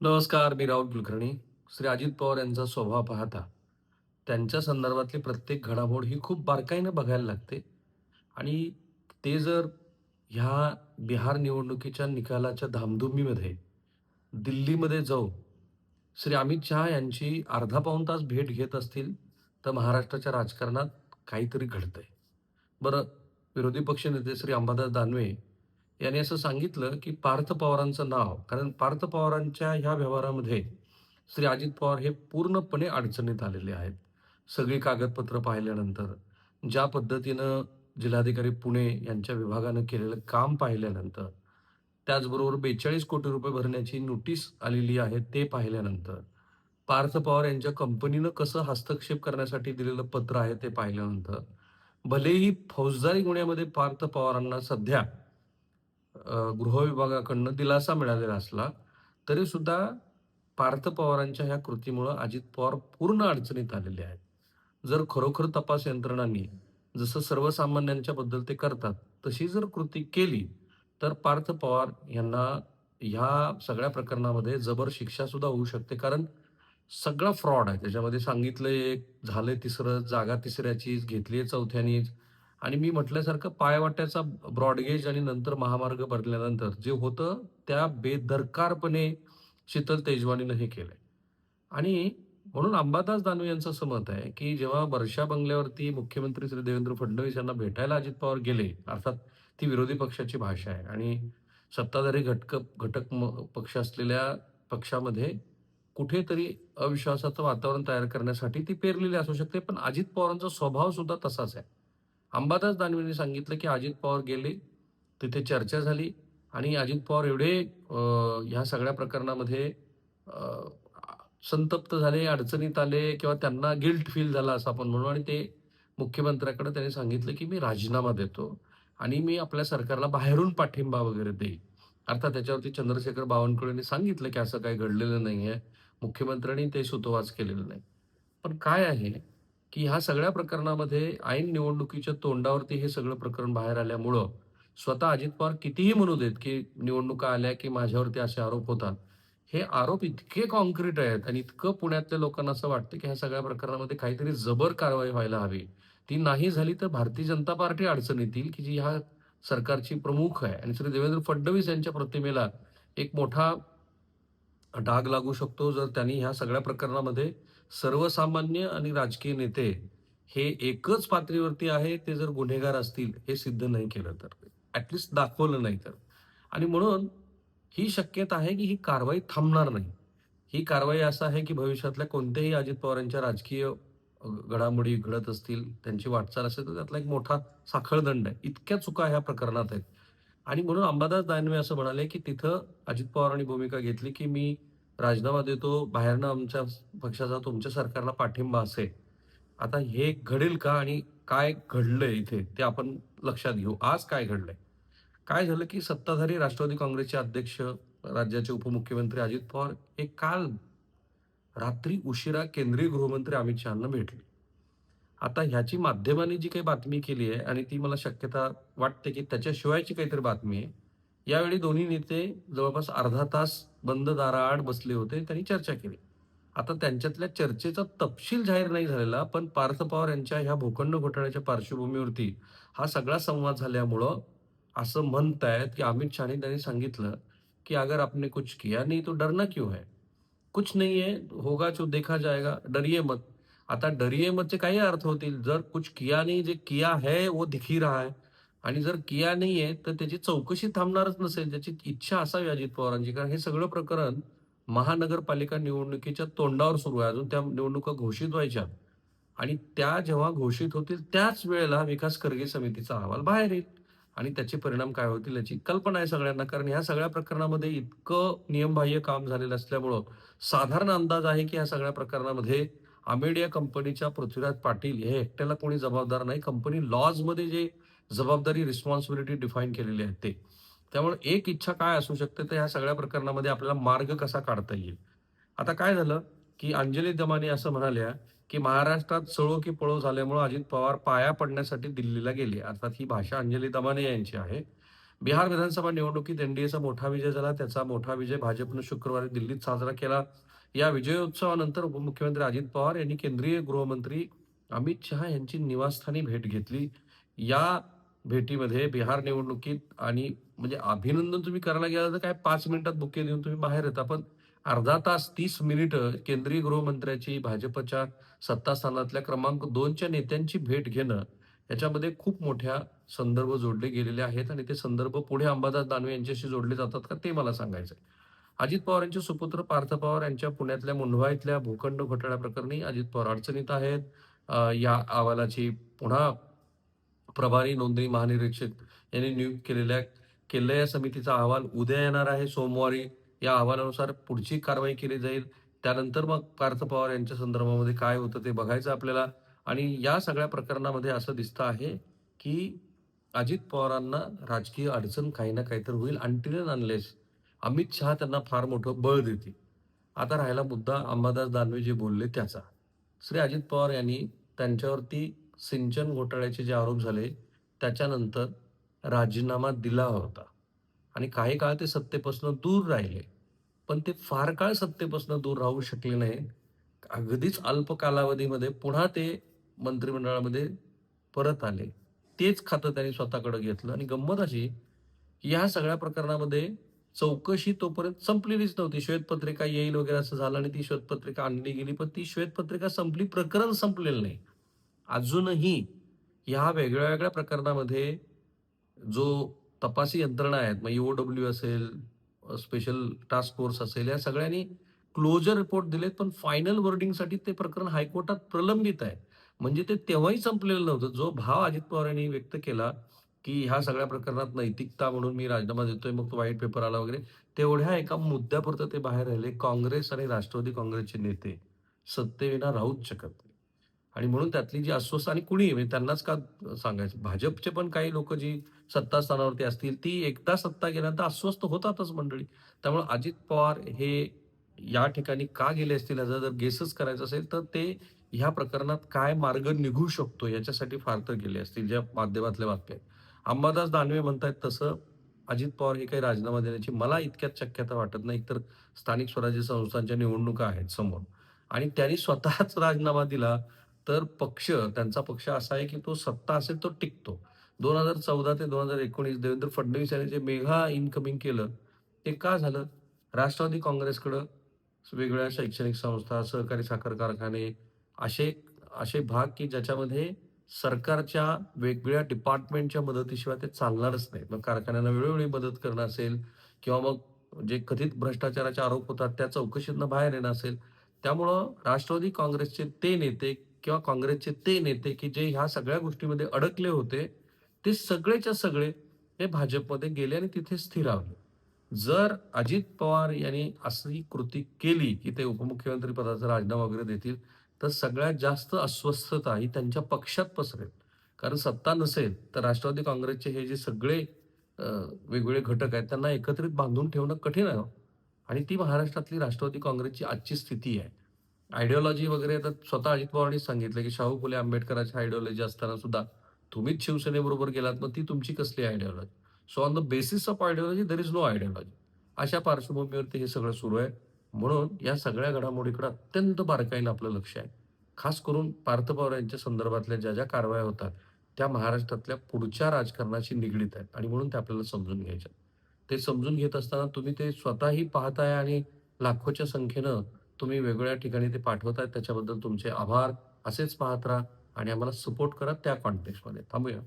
नमस्कार मी राहुल कुलकर्णी. श्री अजित पवार यांचा स्वभाव पाहता. त्यांच्या संदर्भातली प्रत्येक घडामोड ही खूप बारकाईनं बघायला लागते. आणि ते जर ह्या बिहार निवडणुकीच्या निकालाच्या धामधुमीमध्ये दिल्लीमध्ये जाऊन श्री अमित शहा यांची अर्धा पाऊण तास भेट घेत असतील तर महाराष्ट्राच्या राजकारणात काहीतरी घडतंय. बरं विरोधी पक्षनेते श्री अंबादास दानवे यांनी असं सांगितलं की पार्थ पवारांचं नाव कारण पार्थ पवारांच्या ह्या व्यवहारामध्ये श्री अजित पवार हे पूर्णपणे अडचणीत आलेले आहेत. सगळी कागदपत्र पाहिल्यानंतर ज्या पद्धतीनं जिल्हाधिकारी पुणे यांच्या विभागानं केलेलं काम पाहिल्यानंतर त्याचबरोबर बेचाळीस कोटी रुपये भरण्याची नोटीस आलेली आहे ते पाहिल्यानंतर पार्थ पवार यांच्या कंपनीनं कसं हस्तक्षेप करण्यासाठी दिलेलं पत्र आहे ते पाहिल्यानंतर भलेही फौजदारी गुन्ह्यामध्ये पार्थ पवारांना सध्या गृह विभागाकडनं दिलासा मिळालेला असला तरी सुद्धा पार्थ पवारांच्या ह्या कृतीमुळं अजित पवार पूर्ण अडचणीत आलेले आहेत. जर खरोखर तपास यंत्रणांनी जसं सर्वसामान्यांच्या बद्दल ते करतात तशी जर कृती केली तर पार्थ पवार यांना ह्या सगळ्या प्रकरणामध्ये जबर शिक्षा सुद्धा होऊ शकते. कारण सगळा फ्रॉड आहे. त्याच्यामध्ये सांगितलं एक झालंय तिसरं जागा तिसऱ्याचीच घेतली चौथ्यानीच. आणि मी म्हटल्यासारखं पायवाट्याचा ब्रॉडगेज आणि नंतर महामार्ग भरल्यानंतर जे होतं त्या बेदरकारपणे शीतल तेजवानीनं हे केलंय. आणि म्हणून अंबादास दानवे यांचं असं मत आहे की जेव्हा वर्षा बंगल्यावरती मुख्यमंत्री श्री देवेंद्र फडणवीस यांना भेटायला अजित पवार गेले अर्थात ती विरोधी पक्षाची भाषा आहे आणि सत्ताधारी घटक घटक म- पक्ष असलेल्या पक्षामध्ये कुठेतरी अविश्वासाचं वातावरण तयार करण्यासाठी ती पेरलेली असू शकते पण अजित पवारांचा स्वभाव सुद्धा तसाच आहे. अंबादास दानवेंनी सांगितलं की अजित पवार गेले तिथे चर्चा झाली आणि अजित पवार एवढे ह्या सगळ्या प्रकरणामध्ये संतप्त झाले अडचणीत आले किंवा त्यांना गिल्ट फील झाला असं आपण म्हणू आणि ते मुख्यमंत्र्याकडे त्यांनी सांगितलं की मी राजीनामा देतो आणि मी आपल्या सरकारला बाहेरून पाठिंबा वगैरे देईल अर्थात त्याच्यावरती चंद्रशेखर बावनकुळेंनी सांगितलं की असं काही घडलेलं नाही आहे मुख्यमंत्र्यांनी ते सुतोवाच केलेलं नाही. पण काय आहे? की ह्या सगळ्या प्रकरणामध्ये ऐन निवडणुकीच्या तोंडावरती हे सगळं प्रकरण बाहेर आल्यामुळं स्वतः अजित पवार कितीही म्हणू देत की निवडणुका आल्या की माझ्यावरती असे आरोप होतात हे आरोप इतके कॉन्क्रीट आहेत आणि इतकं पुण्यातल्या लोकांना असं वाटतं की ह्या सगळ्या प्रकरणामध्ये काहीतरी जबर कारवाई व्हायला हवी. ती नाही झाली तर भारतीय जनता पार्टी अडचणीत येईल की जी ह्या सरकारची प्रमुख आहे. आणि श्री देवेंद्र फडणवीस यांच्या प्रतिमेला एक मोठा डाग लागू शकतो जर त्यांनी ह्या सगळ्या प्रकरणामध्ये सर्वसामान्य आणि राजकीय नेते हे एकच पातळीवरती आहे ते जर गुन्हेगार असतील हे सिद्ध नाही केलं तर. ॲटलिस्ट दाखवलं नाही तर. आणि म्हणून ही शक्यता आहे की ही कारवाई थांबणार नाही. ही कारवाई असं आहे की भविष्यातल्या कोणत्याही अजित पवारांच्या राजकीय घडामोडी घडत असतील त्यांची वाटचाल असेल तर त्यातला एक मोठा साखळदंड आहे. इतक्या चुका ह्या प्रकरणात आहेत. आणि म्हणून अंबादास दानवे असं म्हणाले की तिथं अजित पवारांनी भूमिका घेतली की मी राजीनामा देतो बाहेरनं आमच्या पक्षाचा तुमच्या सरकारला पाठिंबा असेल. आता हे घडेल का आणि काय घडलंय इथे ते आपण लक्षात घेऊ. आज काय घडलंय? काय झालं की सत्ताधारी राष्ट्रवादी काँग्रेसचे अध्यक्ष राज्याचे उपमुख्यमंत्री अजित पवार हे काल रात्री उशिरा केंद्रीय गृहमंत्री अमित शहाना भेटले. आता ह्याची माध्यमांनी जी काही बातमी केली आहे आणि ती मला शक्यता वाटते की त्याच्याशिवायची काहीतरी बातमी आहे. यावेळी दोन्ही नेते जवळपास अर्धा तास बंद दाराआड बसले होते त्यांनी चर्चा केली. आता त्यांच्यातल्या चर्चेचा तपशील जाहीर नाही झालेला पण पार्थ पवार यांच्या ह्या भूखंड घोटाळ्याच्या पार्श्वभूमीवरती हा सगळा संवाद झाल्यामुळं असं म्हणतायत की अमित शहाने त्यांनी सांगितलं कि अगर आपने कुछ किया नहीं तो डरना क्यों है? कुछ नहीं है होगा जो देखा जाएगा डरिए मत. आता डरिए मतचे काही अर्थ होतील. जर कुछ किया नाही जे किया है वो दिखी रहा है. आणि जर किया नाहीये तर त्याची चौकशी थांबणारच नसेल त्याची इच्छा असावी अजित पवारांची. कारण हे सगळं प्रकरण महानगरपालिका निवडणुकीच्या तोंडावर सुरू आहे. अजून त्या निवडणुका घोषित व्हायच्या. आणि त्या जेव्हा घोषित होतील त्याच वेळेला विकास करगे समितीचा अहवाल बाहेर येईल. आणि त्याचे परिणाम काय होतील याची कल्पना आहे सगळ्यांना. कारण ह्या सगळ्या प्रकरणामध्ये इतकं नियमबाह्य काम झालेलं असल्यामुळं साधारण अंदाज आहे की ह्या सगळ्या प्रकरणामध्ये अमेडिया कंपनीच्या पृथ्वीराज पाटील हे एकट्याला कोणी जबाबदार नाही. कंपनी लॉजमध्ये जे जबाबदारी रिस्पॉन्सिबिलिटी डिफाईन केलेली आहे ते. त्यामुळे एक इच्छा काय असू शकते तर ह्या सगळ्या प्रकरणामध्ये आपल्याला मार्ग कसा काढता येईल? आता काय झालं की अंजली दमाने असं म्हणाल्या की महाराष्ट्रात सळो की पळो झाल्यामुळे अजित पवार पाया पडण्यासाठी दिल्लीला गेले. अर्थात ही भाषा अंजली दमाने यांची आहे. बिहार विधानसभा निवडणुकीत एनडीएचा मोठा विजय झाला. त्याचा मोठा विजय भाजपनं शुक्रवारी दिल्लीत साजरा केला. या विजयोत्सवानंतर उपमुख्यमंत्री अजित पवार यांनी केंद्रीय गृहमंत्री अमित शहा यांची निवासस्थानी भेट घेतली. या भेटीमध्ये बिहार निवडणुकीत आणि म्हणजे अभिनंदन तुम्ही करायला गेला तर काय पाच मिनिटात बुके देऊन तुम्ही बाहेर येता पण अर्धा तास तीस मिनिटं केंद्रीय गृहमंत्र्याची भाजपच्या सत्तास्थानातल्या क्रमांक दोनच्या नेत्यांची भेट घेणं याच्यामध्ये खूप मोठ्या संदर्भ जोडले गेलेले आहेत आणि ते संदर्भ पुढे अंबादास दानवे यांच्याशी जोडले जातात का ते मला सांगायचं आहे. अजित पवार यांचे सुपुत्र पार्थ पवार यांच्या पुण्यातल्या मुंढवा इथल्या भूखंड घोटाळ्याप्रकरणी अजित पवार अडचणीत आहेत या अहवालाची पुन्हा प्रभारी नोंदणी महानिरीक्षक यांनी नियुक्त केलेल्या केलेल्या या समितीचा अहवाल उद्या येणार आहे. सोमवारी या अहवालानुसार पुढची कारवाई केली जाईल. त्यानंतर मग पार्थ पवार यांच्या संदर्भामध्ये काय होतं ते बघायचं आपल्याला. आणि या सगळ्या प्रकरणामध्ये असं दिसतं आहे की अजित पवारांना राजकीय अडचण काही ना काहीतरी होईल. अनटिल अनलेस अमित शहा त्यांना फार मोठं बळ देतील. आता राहिला मुद्दा अंबादास दानवे जे बोलले त्याचा. श्री अजित पवार यांनी त्यांच्यावरती सिंचन घोटाळ्याचे जे आरोप झाले त्याच्यानंतर राजीनामा दिला होता. आणि काही काळ ते सत्तेपासून दूर राहिले. पण ते फार काळ सत्तेपासून दूर राहू शकले नाही अगदीच अल्प कालावधीमध्ये पुन्हा ते मंत्रिमंडळामध्ये परत आले. तेच खातं त्यांनी स्वतःकडे घेतलं. आणि गंमत अशी की ह्या सगळ्या प्रकरणामध्ये चौकशी तोपर्यंत संपलेलीच नव्हती. श्वेतपत्रिका येईल वगैरे असं झालं आणि ती श्वेतपत्रिका आणली गेली पण ती श्वेतपत्रिका संपली प्रकरण संपलेलं नाही. अजूनही ह्या वेगळ्या वेगळ्या प्रकरणामध्ये जो तपासी यंत्रणा आहेत मग ईओडब्ल्यू असेल स्पेशल टास्क फोर्स असेल या सगळ्यांनी क्लोजर रिपोर्ट दिलेत पण फायनल वर्डिंगसाठी ते प्रकरण हायकोर्टात प्रलंबित आहे. म्हणजे ते तेव्हाही संपलेलं नव्हतं. जो भाव अजित पवार यांनी व्यक्त केला की ह्या सगळ्या प्रकरणात नैतिकता म्हणून मी राजीनामा देतोय मग तो व्हाईट पेपर आला वगैरे तेवढ्या एका मुद्द्यापुरतं ते बाहेर राहिले. काँग्रेस आणि राष्ट्रवादी काँग्रेसचे नेते सत्तेविना राहूच शकत नाही. आणि म्हणून त्यातली जी अस्वस्थ आणि कुणी म्हणजे त्यांनाच का सांगायचं? भाजपचे पण काही लोक जी सत्ता स्थानावरती असतील ती एकदा सत्ता गेल्यानंतर अस्वस्थ होतातच मंडळी. त्यामुळे अजित पवार हे या ठिकाणी का गेले असतील याचा जर गेसच करायचं असेल तर ते ह्या प्रकरणात काय मार्ग निघू शकतो याच्यासाठी फार तर गेले असतील ज्या माध्यमातल्या बातम्या आहेत. अंबादास दानवे म्हणतायत तसं अजित पवार हे काही राजीनामा देण्याची मला इतक्यात शक्यता वाटत नाही तर स्थानिक स्वराज्य संस्थांच्या निवडणुका आहेत समोर. आणि त्यांनी स्वतःच राजीनामा दिला तर पक्ष त्यांचा पक्ष असा आहे की तो सत्ता असेल तो टिकतो. दोन हजार चौदा ते दोन हजार एकोणीस देवेंद्र फडणवीस यांनी जे मेघा इनकमिंग केलं ते का झालं? राष्ट्रवादी काँग्रेसकडं वेगवेगळ्या शैक्षणिक संस्था सहकारी साखर कारखाने असे असे भाग की ज्याच्यामध्ये सरकारच्या वेगवेगळ्या डिपार्टमेंटच्या मदतीशिवाय ते चालणारच नाही. मग कारखान्यांना वेळोवेळी मदत करणं असेल किंवा मग जे कथित भ्रष्टाचाराचे आरोप होतात त्या चौकशीतनं बाहेर येणं असेल. त्यामुळं राष्ट्रवादी काँग्रेसचे ते नेते किंवा काँग्रेसचे ते नेते की जे ह्या सगळ्या गोष्टीमध्ये अडकले होते ते सगळेच्या सगळे हे भाजपमध्ये गेले आणि तिथे स्थिरावले जर अजित पवार यांनी अशी कृती केली की ते उपमुख्यमंत्री पदाचा राजीनामा वगैरे देतील तर सगळ्यात जास्त अस्वस्थता ही त्यांच्या पक्षात पसरेल. कारण सत्ता नसेल तर राष्ट्रवादी काँग्रेसचे हे जे सगळे वेगवेगळे घटक आहेत त्यांना एकत्रित बांधून ठेवणं कठीण आहे. आणि ती महाराष्ट्रातली राष्ट्रवादी काँग्रेसची आजची स्थिती आहे. आयडिओलॉजी वगैरे तर स्वतः अजित पवारांनी सांगितलं की शाहू फुले आंबेडकरांची आयडिओलॉजी असताना सुद्धा तुम्हीच शिवसेनेबरोबर गेलात मग ती तुमची कसली ideology so on the basis of ideology there is no ideology अशा पार्श्वभूमीवरती हे सगळं सुरू आहे. म्हणून या सगळ्या घडामोडीकडे अत्यंत बारकाईनं आपलं लक्ष आहे. खास करून पार्थ पवार यांच्या संदर्भातल्या ज्या ज्या कारवाया होतात त्या महाराष्ट्रातल्या पुढच्या राजकारणाशी निगडीत आहेत आणि म्हणून ते आपल्याला समजून घ्यायच्या ते समजून घेत असताना तुम्ही ते स्वतःही पाहताय आणि लाखोच्या संख्येनं तुम्ही वेगवेगळ्या ठिकाणी ते पाठवत आहेत त्याच्याबद्दल तुमचे आभार. असेच पाहत राहा आणि आम्हाला सपोर्ट करा त्या कॉन्टेक्स्टमध्ये थांबूया.